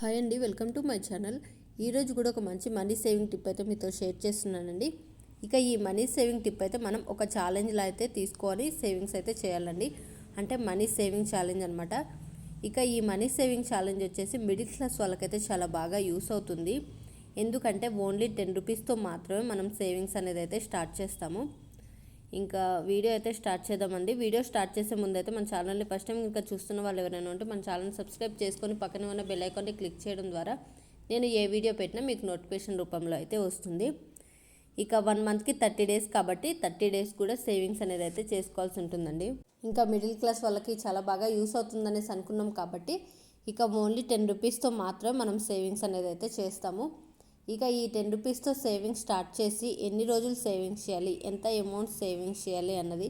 Hi అండి welcome to my channel. ఈరోజు కూడా ఒక మంచి మనీ సేవింగ్ టిప్ అయితే మీతో షేర్ చేస్తున్నానండి. ఇక ఈ మనీ సేవింగ్ టిప్ అయితే మనం ఒక ఛాలెంజ్లో అయితే తీసుకొని సేవింగ్స్ అయితే చేయాలండి. అంటే మనీ సేవింగ్ ఛాలెంజ్ అనమాట ఇక ఈ మనీ సేవింగ్ ఛాలెంజ్ వచ్చేసి మిడిల్ క్లాస్ వాళ్ళకైతే చాలా బాగా యూస్ అవుతుంది. ఎందుకంటే ఓన్లీ టెన్ రూపీస్తో మాత్రమే మనం సేవింగ్స్ అనేది అయితే స్టార్ట్ చేస్తాము. ఇంకా వీడియో అయితే స్టార్ట్ చేద్దామండి. వీడియో స్టార్ట్ చేసే ముందు అయితే మన ఛానల్ని ఫస్ట్ టైం ఇంకా చూస్తున్న వాళ్ళు ఎవరైనా ఉంటే మన ఛానల్ని సబ్స్క్రైబ్ చేసుకొని పక్కన ఉన్న బెల్ ఐకాన్ని క్లిక్ చేయడం ద్వారా నేను ఏ వీడియో పెట్టినా మీకు నోటిఫికేషన్ రూపంలో అయితే వస్తుంది. ఇక వన్ మంత్కి థర్టీ డేస్ కాబట్టి థర్టీ డేస్ కూడా సేవింగ్స్ అనేది అయితే చేసుకోవాల్సి ఉంటుందండి. ఇంకా మిడిల్ క్లాస్ వాళ్ళకి చాలా బాగా యూస్ అవుతుందనేసి అనుకున్నాం కాబట్టి ఇక ఓన్లీ టెన్ రూపీస్తో మాత్రమే మనం సేవింగ్స్ అనేది అయితే చేస్తాము. ఇక ఈ టెన్ రూపీస్తో సేవింగ్స్ స్టార్ట్ చేసి ఎన్ని రోజులు సేవింగ్స్ చేయాలి? ఎంత అమౌంట్ సేవింగ్స్ చేయాలి అన్నది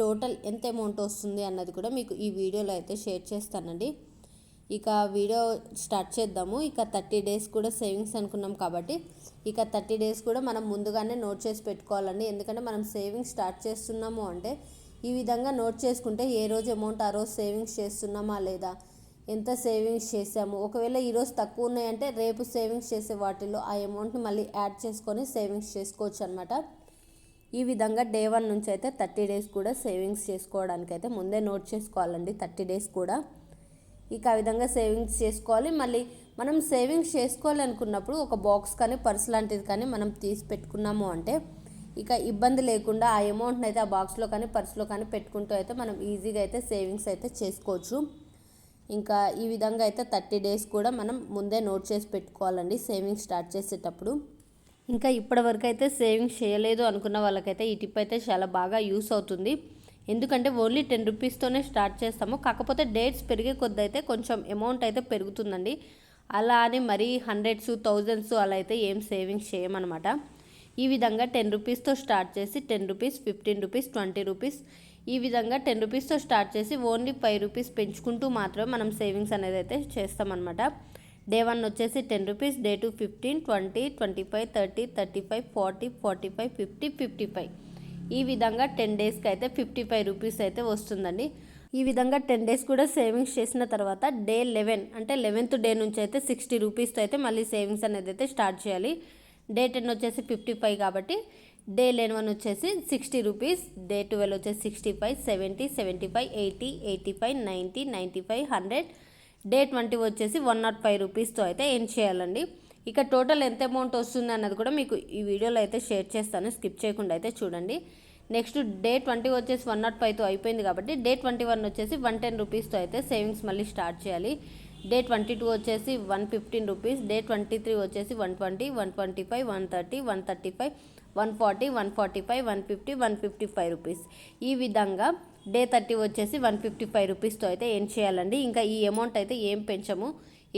టోటల్ ఎంత అమౌంట్ వస్తుంది అన్నది కూడా మీకు ఈ వీడియోలో అయితే షేర్ చేస్తానండి. ఇక వీడియో స్టార్ట్ చేద్దాము. ఇక థర్టీ డేస్ కూడా సేవింగ్స్ అనుకున్నాం కాబట్టి ఇక థర్టీ డేస్ కూడా మనం ముందుగానే నోట్ చేసి పెట్టుకోవాలండి. ఎందుకంటే మనం సేవింగ్స్ స్టార్ట్ చేస్తున్నాము అంటే ఈ విధంగా నోట్ చేసుకుంటే ఏ రోజు అమౌంట్ ఆ రోజు సేవింగ్స్ చేస్తున్నామా లేదా? ఎంత సేవింగ్స్ చేసాము ఒకవేళ ఈరోజు తక్కువ ఉన్నాయంటే రేపు సేవింగ్స్ చేసే వాటిలో ఆ అమౌంట్ని మళ్ళీ యాడ్ చేసుకొని సేవింగ్స్ చేసుకోవచ్చు అనమాట ఈ విధంగా డే వన్ నుంచి అయితే థర్టీ డేస్ కూడా సేవింగ్స్ చేసుకోవడానికి అయితే ముందే నోట్ చేసుకోవాలండి థర్టీ డేస్ కూడా. ఇక ఆ విధంగా సేవింగ్స్ చేసుకోవాలి. మళ్ళీ మనం సేవింగ్స్ చేసుకోవాలి అనుకున్నప్పుడు ఒక బాక్స్ కానీ పర్స్ లాంటిది కానీ మనం తీసి పెట్టుకున్నాము అంటే ఇక ఇబ్బంది లేకుండా ఆ అమౌంట్ని అయితే ఆ బాక్స్లో కానీ పర్స్లో కానీ పెట్టుకుంటూ అయితే మనం ఈజీగా అయితే సేవింగ్స్ అయితే చేసుకోవచ్చు. ఇంకా ఈ విధంగా అయితే థర్టీ డేస్ కూడా మనం ముందే నోట్ చేసి పెట్టుకోవాలండి సేవింగ్స్ స్టార్ట్ చేసేటప్పుడు. ఇంకా ఇప్పటివరకు అయితే సేవింగ్స్ చేయలేదు అనుకున్న వాళ్ళకైతే ఈ టిప్ అయితే చాలా బాగా యూస్ అవుతుంది. ఎందుకంటే ఓన్లీ టెన్ రూపీస్తోనే స్టార్ట్ చేస్తాము. కాకపోతే డేట్స్ పెరిగే కొద్ది అయితే కొంచెం అమౌంట్ అయితే పెరుగుతుందండి. అలా అని మరీ హండ్రెడ్స్ థౌజండ్స్ అలా అయితే ఏం సేవింగ్స్ చేయమన్నమాట ఈ విధంగా టెన్ రూపీస్తో స్టార్ట్ చేసి ten rupees fifteen rupees twenty rupees ఈ విధంగా టెన్ రూపీస్తో స్టార్ట్ చేసి ఓన్లీ ఫైవ్ రూపీస్ పెంచుకుంటూ మాత్రమే మనం సేవింగ్స్ అనేది అయితే చేస్తామన్నమాట. డే వన్ వచ్చేసి ten rupees day two fifteen twenty twenty five thirty thirty five forty forty five fifty fifty five. ఈ విధంగా టెన్ డేస్కి అయితే ఫిఫ్టీ ఫైవ్ రూపీస్ అయితే వస్తుందండి. ఈ విధంగా టెన్ డేస్ కూడా సేవింగ్స్ చేసిన తర్వాత డే లెవెన్ అంటే లెవెన్త్ డే నుంచి అయితే సిక్స్టీ రూపీస్తో అయితే మళ్ళీ సేవింగ్స్ అనేది అయితే స్టార్ట్ చేయాలి. డే టెన్ వచ్చేసి ఫిఫ్టీ ఫైవ్ కాబట్టి డే లెవెన్ వన్ వచ్చేసి సిక్స్టీ రూపీస్ డే ట్వెల్వ్ వచ్చేసి sixty five seventy seventy five eighty eighty five ninety ninety five hundred. Day twenty వచ్చేసి వన్ నాట్ ఫైవ్ రూపీస్తో అయితే ఏం చేయాలండి? ఇక టోటల్ ఎంత అమౌంట్ వస్తుంది అన్నది కూడా మీకు ఈ వీడియోలో అయితే షేర్ చేస్తాను. స్కిప్ చేయకుండా అయితే చూడండి. నెక్స్ట్ డే ట్వంటీ వచ్చేసి వన్ నాట్ ఫైవ్తో అయిపోయింది కాబట్టి డే ట్వంటీ వన్ వచ్చేసి వన్ టెన్ రూపీస్తో అయితే సేవింగ్స్ మళ్ళీ స్టార్ట్ చేయాలి. డే ట్వంటీ టూ వచ్చేసి one fifteen rupees day twenty three వచ్చేసి one twenty one twenty five one thirty one thirty five one forty one forty five one fifty one fifty five rupees. ఈ విధంగా day thirty వచ్చేసి one fifty five రూపీస్తో అయితే ఏం చేయాలండి? ఇంకా ఈ అమౌంట్ అయితే ఏం పెంచము?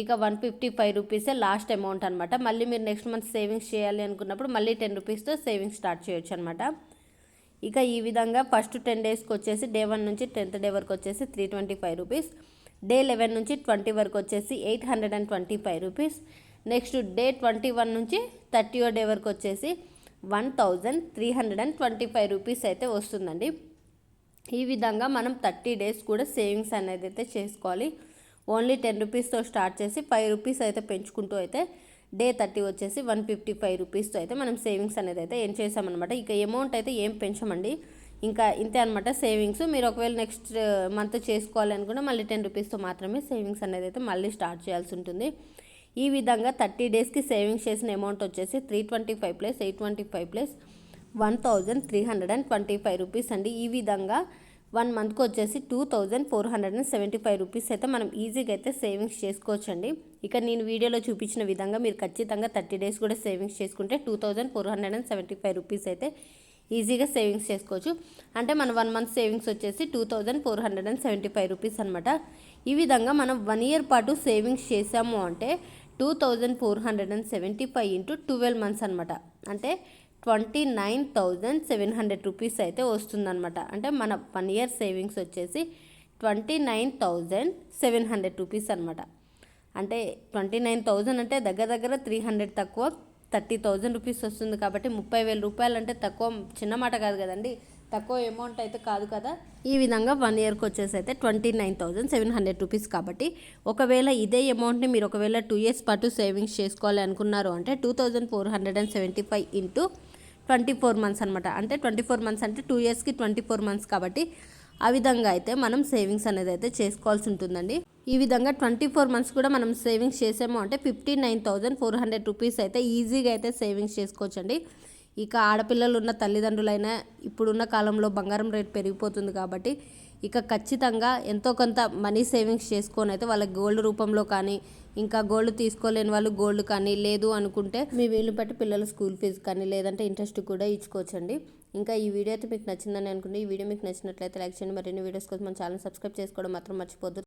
ఇక వన్ ఫిఫ్టీ ఫైవ్ రూపీసే లాస్ట్ అమౌంట్ అనమాట మళ్ళీ మీరు నెక్స్ట్ మంత్ సేవింగ్స్ చేయాలి అనుకున్నప్పుడు మళ్ళీ టెన్ రూపీస్తో సేవింగ్స్ స్టార్ట్ చేయొచ్చు అనమాట ఇక ఈ విధంగా ఫస్ట్ టెన్ డేస్కి వచ్చేసి డే వన్ నుంచి టెన్త్ డే వరకు వచ్చేసి three twenty five rupees. Day eleven నుంచి ట్వంటీ వరకు వచ్చేసి eight hundred and twenty five rupees. Next day twenty one నుంచి థర్టీ డే వరకు వచ్చేసి one thousand three hundred and twenty five rupees అయితే వస్తుందండి. ఈ విధంగా మనం థర్టీ డేస్ కూడా సేవింగ్స్ అనేది అయితే చేసుకోవాలి. ఓన్లీ టెన్ రూపీస్తో స్టార్ట్ చేసి ఫైవ్ రూపీస్ అయితే పెంచుకుంటూ అయితే డే థర్టీ వచ్చేసి వన్ ఫిఫ్టీ ఫైవ్ రూపీస్తో అయితే మనం సేవింగ్స్ అనేది అయితే ఏం చేసామన్నమాట. ఇక అమౌంట్ అయితే ఏం పెంచమండి. ఇంకా ఇంతే అనమాట సేవింగ్స్. మీరు ఒకవేళ నెక్స్ట్ మంత్ చేసుకోవాలనుకుంటే మళ్ళీ టెన్ రూపీస్తో మాత్రమే సేవింగ్స్ అనేది అయితే మళ్ళీ స్టార్ట్ చేయాల్సి ఉంటుంది. ఈ విధంగా థర్టీ డేస్కి సేవింగ్స్ చేసిన అమౌంట్ వచ్చేసి three twenty five plus eight twenty five plus one thousand three hundred and twenty five rupees అండి. ఈ విధంగా వన్ మంత్కి వచ్చేసి two thousand four hundred and seventy five rupees అయితే మనం ఈజీగా అయితే సేవింగ్స్ చేసుకోవచ్చండి. ఇక నేను వీడియోలో చూపించిన విధంగా మీరు ఖచ్చితంగా థర్టీ డేస్ కూడా సేవింగ్స్ చేసుకుంటే two thousand four hundred and seventy five rupees అయితే ఈజీగా సేవింగ్స్ చేసుకోవచ్చు. అంటే మన వన్ మంత్ సేవింగ్స్ వచ్చేసి two thousand four hundred and seventy five rupees అనమాట ఈ విధంగా మనం వన్ ఇయర్ పాటు సేవింగ్స్ చేసాము అంటే two thousand four hundred and seventy five into twelve months అనమాట అంటే twenty nine thousand seven hundred rupees అయితే వస్తుందన్నమాట. అంటే మన వన్ ఇయర్ సేవింగ్స్ వచ్చేసి twenty nine thousand seven hundred rupees అనమాట అంటే ట్వంటీ నైన్ థౌజండ్ అంటే దగ్గర దగ్గర త్రీ హండ్రెడ్ తక్కువ థర్టీ థౌజండ్ రూపీస్ వస్తుంది కాబట్టి ముప్పై వేల రూపాయలు అంటే తక్కువ చిన్న మాట కాదు కదండి. తక్కువ అమౌంట్ అయితే కాదు కదా? ఈ విధంగా వన్ ఇయర్కి వచ్చేసి అయితే twenty nine thousand seven hundred rupees కాబట్టి ఒకవేళ ఇదే అమౌంట్ని మీరు ఒకవేళ టూ ఇయర్స్ పాటు సేవింగ్స్ చేసుకోవాలి అనుకున్నారు అంటే two thousand four hundred and seventy five into twenty four months అనమాట అంటే ట్వంటీ ఫోర్ మంత్స్ అంటే టూ ఇయర్స్కి ట్వంటీ ఫోర్ మంత్స్ కాబట్టి ఆ విధంగా అయితే మనం సేవింగ్స్ అనేది అయితే చేసుకోవాల్సి ఉంటుందండి. ఈ విధంగా ట్వంటీ ఫోర్ మంత్స్ కూడా మనం సేవింగ్స్ చేసాము అంటే fifty nine thousand four hundred rupees అయితే ఈజీగా అయితే సేవింగ్స్ చేసుకోవచ్చండి. ఇక ఆడపిల్లలు ఉన్న తల్లిదండ్రులైనా ఇప్పుడున్న కాలంలో బంగారం రేట్ పెరిగిపోతుంది కాబట్టి ఇక ఖచ్చితంగా ఎంతో కొంత మనీ సేవింగ్స్ చేసుకొని అయితే వాళ్ళ గోల్డ్ రూపంలో కానీ ఇంకా గోల్డ్ తీసుకోలేని వాళ్ళు గోల్డ్ కానీ లేదు అనుకుంటే మీ వీలు బట్టి పిల్లల స్కూల్ ఫీజు కానీ లేదంటే ఇంట్రెస్ట్ కూడా ఇచ్చుకోవచ్చండి. ఇంకా ఈ వీడియో అయితే మీకు నచ్చిందని అనుకుంటే ఈ వీడియో మీకు నచ్చినట్లయితే లైక్ చేయండి. మరిన్ని వీడియోస్ కోసం మన ఛానల్ సబ్స్క్రైబ్ చేసుకోవడం మాత్రం మర్చిపోద్దు.